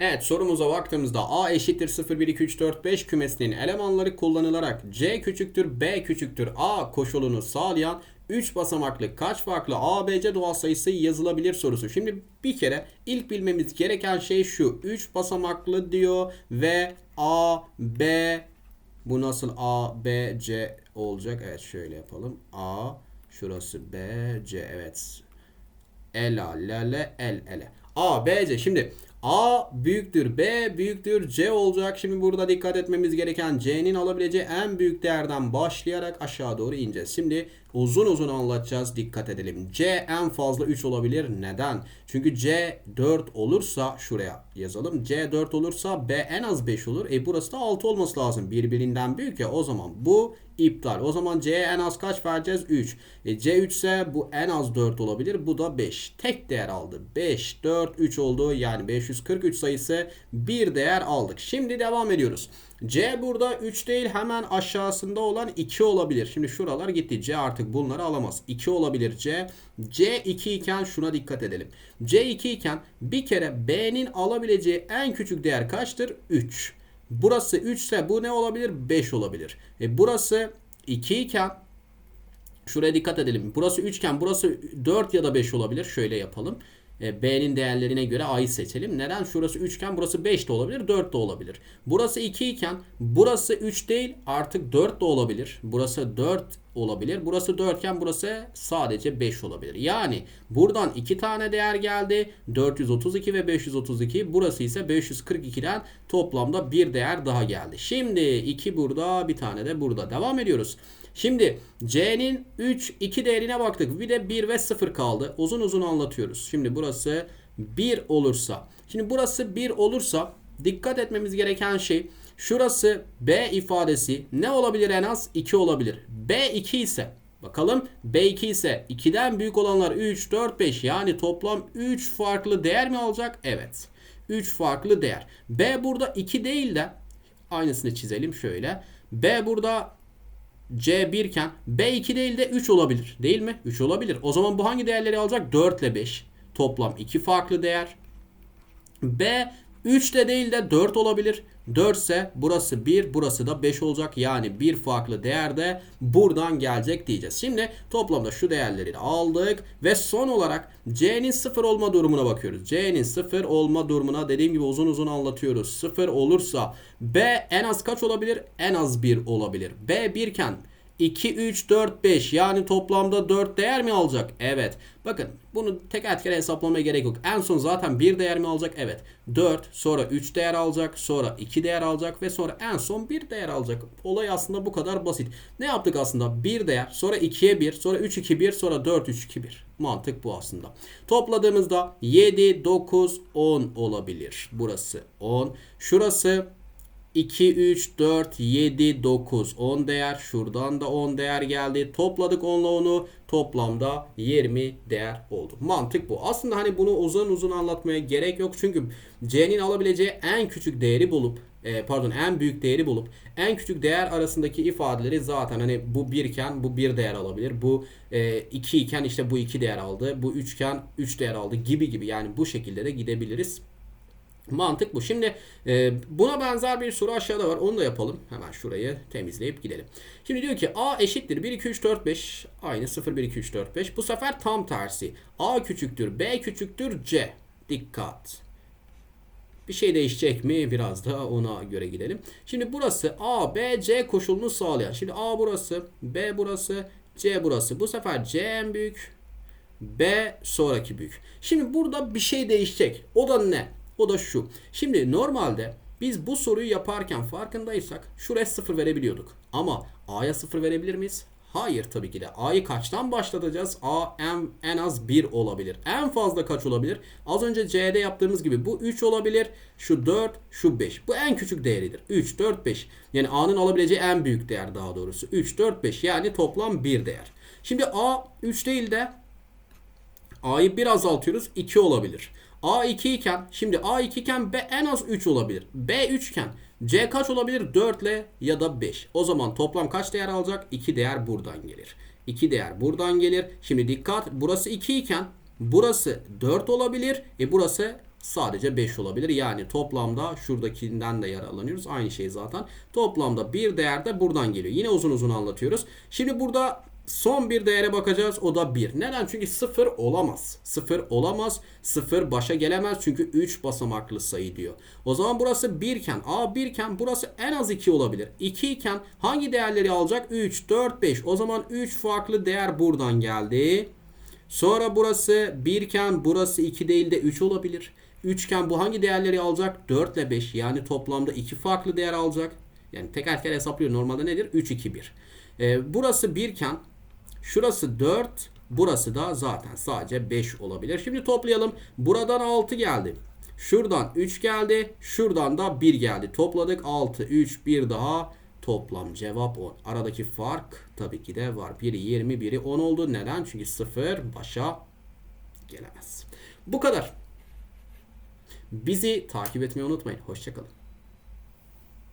Evet sorumuza baktığımızda A eşittir 0, 1, 2, 3, 4, 5 kümesinin elemanları kullanılarak C küçüktür B küçüktür A koşulunu sağlayan 3 basamaklı kaç farklı A, B, C doğal sayısı yazılabilir sorusu. Şimdi bir kere ilk bilmemiz gereken şey şu. 3 basamaklı diyor ve A, B bu nasıl A, B, C olacak? Evet şöyle yapalım. A, şurası B, C evet. El A, L, L, el, ele. A, B, C. Şimdi A büyüktür, B büyüktür, C olacak. Şimdi burada dikkat etmemiz gereken C'nin alabileceği en büyük değerden başlayarak aşağı doğru ineceğiz. Şimdi uzun uzun anlatacağız. Dikkat edelim. C en fazla 3 olabilir. Neden? Çünkü C 4 olursa şuraya yazalım. C 4 olursa B en az 5 olur. E burası da 6 olması lazım. Birbirinden büyük ya. O zaman bu iptal. O zaman C'ye en az kaç vereceğiz? 3. E, C 3 ise bu en az 4 olabilir. Bu da 5. Tek değer aldı. 5, 4, 3 oldu. Yani 543 sayısı bir değer aldık. Şimdi devam ediyoruz. C burada 3 değil hemen aşağısında olan 2 olabilir. Şimdi şuralar gitti. C artık bunları alamaz. 2 olabilir C. C 2 iken şuna dikkat edelim. C 2 iken bir kere B'nin alabileceği en küçük değer kaçtır? 3. Burası 3 ise bu ne olabilir? 5 olabilir. E burası 2 iken şuraya dikkat edelim. Burası 3 iken burası 4 ya da 5 olabilir. Şöyle yapalım. E, B'nin değerlerine göre A'yı seçelim. Neden? Şurası 3 iken burası 5 de olabilir, 4 de olabilir. Burası 2 iken burası 3 değil artık 4 de olabilir. Burası 4 olabilir. Burası 4 iken burası sadece 5 olabilir. Yani buradan 2 tane değer geldi. 432 ve 532. Burası ise 542'den toplamda bir değer daha geldi. Şimdi 2 burada, bir tane de burada. Devam ediyoruz. Şimdi C'nin 3, 2 değerine baktık. Bir de 1 ve 0 kaldı. Uzun uzun anlatıyoruz. Şimdi burası 1 olursa. Şimdi burası 1 olursa dikkat etmemiz gereken şey şurası B ifadesi ne olabilir en az? 2 olabilir. B 2 ise Bakalım B2 ise 2'den büyük olanlar 3, 4, 5 yani toplam 3 farklı değer mi alacak? Evet. 3 farklı değer. B burada 2 değil de aynısını çizelim şöyle. B burada C1 iken B2 değil de 3 olabilir. Değil mi? 3 olabilir. O zaman bu hangi değerleri alacak? 4 ile 5. Toplam 2 farklı değer. B 3 de değil de 4 olabilir. 4 ise burası 1, burası da 5 olacak. Yani bir farklı değer de buradan gelecek diyeceğiz. Şimdi toplamda şu değerleri de aldık ve son olarak C'nin 0 olma durumuna bakıyoruz. C'nin 0 olma durumuna dediğim gibi uzun uzun anlatıyoruz. 0 olursa B en az kaç olabilir? En az 1 olabilir. B 1 iken 2, 3, 4, 5 yani toplamda 4 değer mi alacak? Evet. Bakın bunu teker teker hesaplamaya gerek yok. En son zaten 1 değer mi alacak? Evet. 4 sonra 3 değer alacak sonra 2 değer alacak ve sonra en son 1 değer alacak. Olay aslında bu kadar basit. Ne yaptık aslında? 1 değer sonra 2'ye 1 sonra 3, 2, 1 sonra 4, 3, 2, 1. Mantık bu aslında. Topladığımızda 7, 9, 10 olabilir. Burası 10. Şurası 2, 3, 4, 7, 9, 10 değer. Şuradan da 10 değer geldi. Topladık 10 ile 10'u. Toplamda 20 değer oldu. Mantık bu. Aslında hani bunu uzun uzun anlatmaya gerek yok. Çünkü C'nin alabileceği en küçük değeri bulup e, pardon en büyük değeri bulup en küçük değer arasındaki ifadeleri zaten hani bu 1 iken bu 1 değer alabilir. Bu 2 e, iken işte bu 2 değer aldı. Bu 3 iken 3 değer aldı gibi gibi. Yani bu şekilde de gidebiliriz. Mantık bu. Şimdi e, buna benzer bir soru aşağıda var. Onu da yapalım. Hemen şurayı temizleyip gidelim. Şimdi diyor ki A eşittir 1, 2, 3, 4, 5. Aynı 0, 1, 2, 3, 4, 5. Bu sefer tam tersi. A küçüktür, B küçüktür, C. Dikkat. Bir şey değişecek mi? Biraz da ona göre gidelim. Şimdi burası A, B, C koşulunu sağlayan. Şimdi A burası, B burası, C burası. Bu sefer C en büyük, B sonraki büyük. Şimdi burada bir şey değişecek. O da ne? O da şu. Şimdi normalde biz bu soruyu yaparken farkındaysak şuraya 0 verebiliyorduk. Ama A'ya 0 verebilir miyiz? Hayır tabii ki de. A'yı kaçtan başlatacağız? A en, en az 1 olabilir. En fazla kaç olabilir? Az önce C'de yaptığımız gibi bu 3 olabilir. Şu 4, şu 5. Bu en küçük değeridir. 3, 4, 5. Yani A'nın alabileceği en büyük değer daha doğrusu. 3, 4, 5. Yani toplam 1 değer. Şimdi A 3 değil de A'yı bir azaltıyoruz. 2 olabilir. A2 iken şimdi A2 iken B en az 3 olabilir. B3 iken C kaç olabilir? 4 ile ya da 5. O zaman toplam kaç değer alacak? 2 değer buradan gelir. 2 değer buradan gelir. Şimdi dikkat burası 2 iken burası 4 olabilir. E burası sadece 5 olabilir. Yani toplamda şuradakinden de yararlanıyoruz. Aynı şey zaten. Toplamda bir değer de buradan geliyor. Yine uzun uzun anlatıyoruz. Şimdi burada son bir değere bakacağız. O da 1. Neden? Çünkü 0 olamaz. 0 olamaz. 0 başa gelemez. Çünkü 3 basamaklı sayı diyor. O zaman burası 1 iken A 1 iken burası en az 2 olabilir. 2 iken hangi değerleri alacak? 3, 4, 5. O zaman 3 farklı değer buradan geldi. Sonra burası 1 iken burası 2 değil de 3 olabilir. 3 iken bu hangi değerleri alacak? 4 ile 5 yani toplamda 2 farklı değer alacak. Yani teker teker hesaplıyor. Normalde nedir? 3, 2, 1. Ee, burası 1 iken şurası 4 burası da zaten sadece 5 olabilir. Şimdi toplayalım. Buradan 6 geldi. Şuradan 3 geldi. Şuradan da 1 geldi. Topladık 6, 3, 1 daha. Toplam cevap 10. Aradaki fark tabii ki de var. Biri 20, biri 10 oldu. Neden? Çünkü 0 başa gelemez. Bu kadar. Bizi takip etmeyi unutmayın. Hoşçakalın.